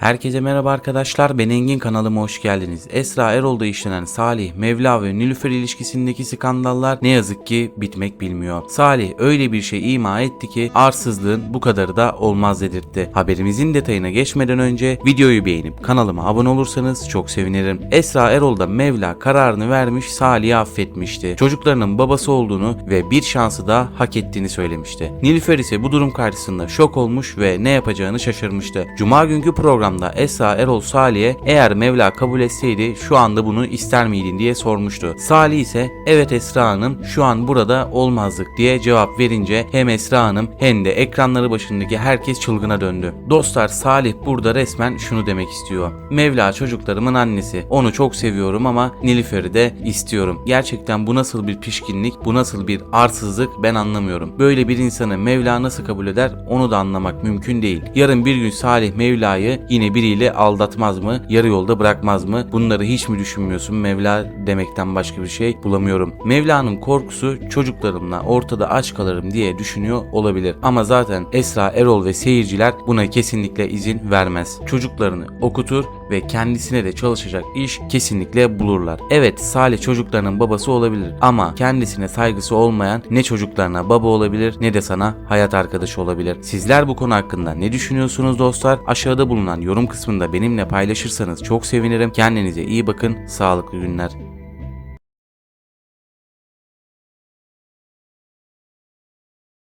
Herkese merhaba arkadaşlar ben Engin kanalıma hoş geldiniz. Esra Erol'da işlenen Salih, Mevla ve Nilüfer ilişkisindeki skandallar ne yazık ki bitmek bilmiyor. Salih öyle bir şey ima etti ki arsızlığın bu kadarı da olmaz dedirtti. Haberimizin detayına geçmeden önce videoyu beğenip kanalıma abone olursanız çok sevinirim. Esra Erol da Mevla kararını vermiş Salih'i affetmişti. Çocuklarının babası olduğunu ve bir şansı da hak ettiğini söylemişti. Nilüfer ise bu durum karşısında şok olmuş ve ne yapacağını şaşırmıştı. Cuma günkü programda Esra Erol Salih'e eğer Mevla kabul etseydi şu anda bunu ister miydin diye sormuştu. Salih ise evet Esra Hanım şu an burada olmazdık diye cevap verince hem Esra Hanım hem de ekranları başındaki herkes çılgına döndü. Dostlar Salih burada resmen şunu demek istiyor. Mevla çocuklarımın annesi. Onu çok seviyorum ama Nilüfer'i de istiyorum. Gerçekten bu nasıl bir pişkinlik, bu nasıl bir arsızlık ben anlamıyorum. Böyle bir insanı Mevla nasıl kabul eder onu da anlamak mümkün değil. Yarın bir gün Salih Mevla'yı yine biriyle aldatmaz mı? Yarı yolda bırakmaz mı? Bunları hiç mi düşünmüyorsun Mevla demekten başka bir şey bulamıyorum. Mevla'nın korkusu çocuklarımla ortada aç kalırım diye düşünüyor olabilir. Ama zaten Esra Erol ve seyirciler buna kesinlikle izin vermez. Çocuklarını okutur ve kendisine de çalışacak iş kesinlikle bulurlar. Evet Salih çocuklarının babası olabilir ama kendisine saygısı olmayan ne çocuklarına baba olabilir ne de sana hayat arkadaşı olabilir. Sizler bu konu hakkında ne düşünüyorsunuz dostlar? Aşağıda bulunan yorum kısmında benimle paylaşırsanız çok sevinirim. Kendinize iyi bakın. Sağlıklı günler.